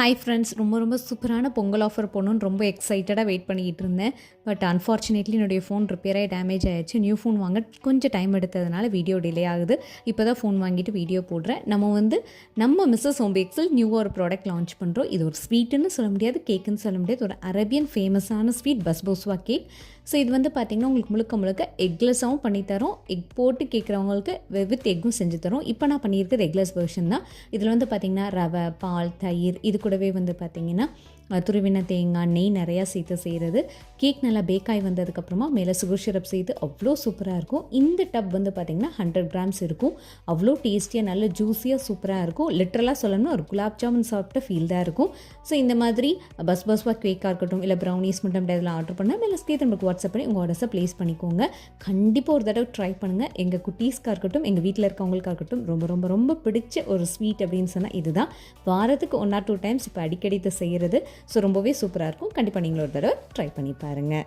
Hi friends ரொம்ப ரொம்ப சூப்பரான பொங்கல் ஆஃபர் போகணுன்னு ரொம்ப எக்ஸைட்டடாக வெயிட் பண்ணிக்கிட்டு இருந்தேன். பட் அன்ஃபார்ச்சுனேட்லி என்னுடைய ஃபோன் ரிப்பேராக டேமேஜ் ஆயிடுச்சு. நியூ ஃபோன் வாங்க கொஞ்சம் டைம் எடுத்ததுனால வீடியோ டிலே ஆகுது. இப்போ தான் ஃபோன் வாங்கிட்டு வீடியோ போடுறேன். நம்ம வந்து நம்ம மிஸ்ஸஸ் ஹோம்பேக்ஸில் நியூவாக ஒரு ப்ராடக்ட் லான்ச் பண்ணுறோம் இது ஒரு ஸ்வீட்டுன்னு சொல்ல முடியாது கேக்குன்னு சொல்ல முடியாது. ஒரு அரேபியன் ஃபேமஸான ஸ்வீட் பஸ்போஸ்வா கேக் ஸோ இது வந்து பார்த்திங்கன்னா உங்களுக்கு முழுக்க முழுக்க எக்லெஸ்ஸாகவும் பண்ணித்தரோம் எக் போட்டு கேட்குறவங்களுக்கு வித் எக்கும் செஞ்சு தரோம். இப்போ நான் பண்ணியிருக்கிறது எக்லெஸ் வெர்ஷன் தான். இதில் வந்து பார்த்திங்கன்னா ரவை பால் தயிர் இது கூடவே வந்து பார்த்திங்கன்னா துருவின தேங்காய் நெய் நிறையா சேர்த்து செய்கிறது கேக் நல்லா பேக்காய் வந்ததுக்கப்புறமா மேலே சுகர் சிரப் செய்து அவ்வளோ சூப்பராக இருக்கும். இந்த டப் வந்து பார்த்திங்கன்னா ஹண்ட்ரட் கிராம்ஸ் இருக்கும். அவ்வளோ டேஸ்டியாக நல்ல ஜூஸியாக சூப்பராக இருக்கும். லிட்ரலாக சொல்லணும்னா ஒரு குலாப் ஜாமுன் சாப்பிட்ட ஃபீல் தான் இருக்கும். ஸோ இந்த மாதிரி பஸ் பஸ்வாக கேக்காக இருக்கட்டும் இல்லை ப்ரௌனிஸ் மட்டும் இதெல்லாம் ஆர்டர் பண்ணால் மேலே ஸ்கேத் நம்மளுக்கு வாட்ஸ்அப் பண்ணி உங்கள் ஆர்டர்ஸை ப்ளேஸ் பண்ணிக்கோங்க. கண்டிப்பாக ஒரு தடவை ட்ரை பண்ணுங்கள் எங்கள் குட்டீஸ்க்காக இருக்கட்டும் எங்கள் வீட்டில் இருக்கவங்களுக்காக இருக்கட்டும் ரொம்ப ரொம்ப ரொம்ப பிடிச்ச ஒரு ஸ்வீட் அப்படின்னு சொன்னால் இதுதான். வாரத்துக்கு ஒன் ஆர் டூ டைம்ஸ் இப்போ அடிக்கடி இதை செய்கிறது ஸோ ரொம்பவே சூப்பராக இருக்கும். கண்டிப்பாக நீங்களும் ஒரு தடவை ட்ரை பண்ணி பாருங்கள்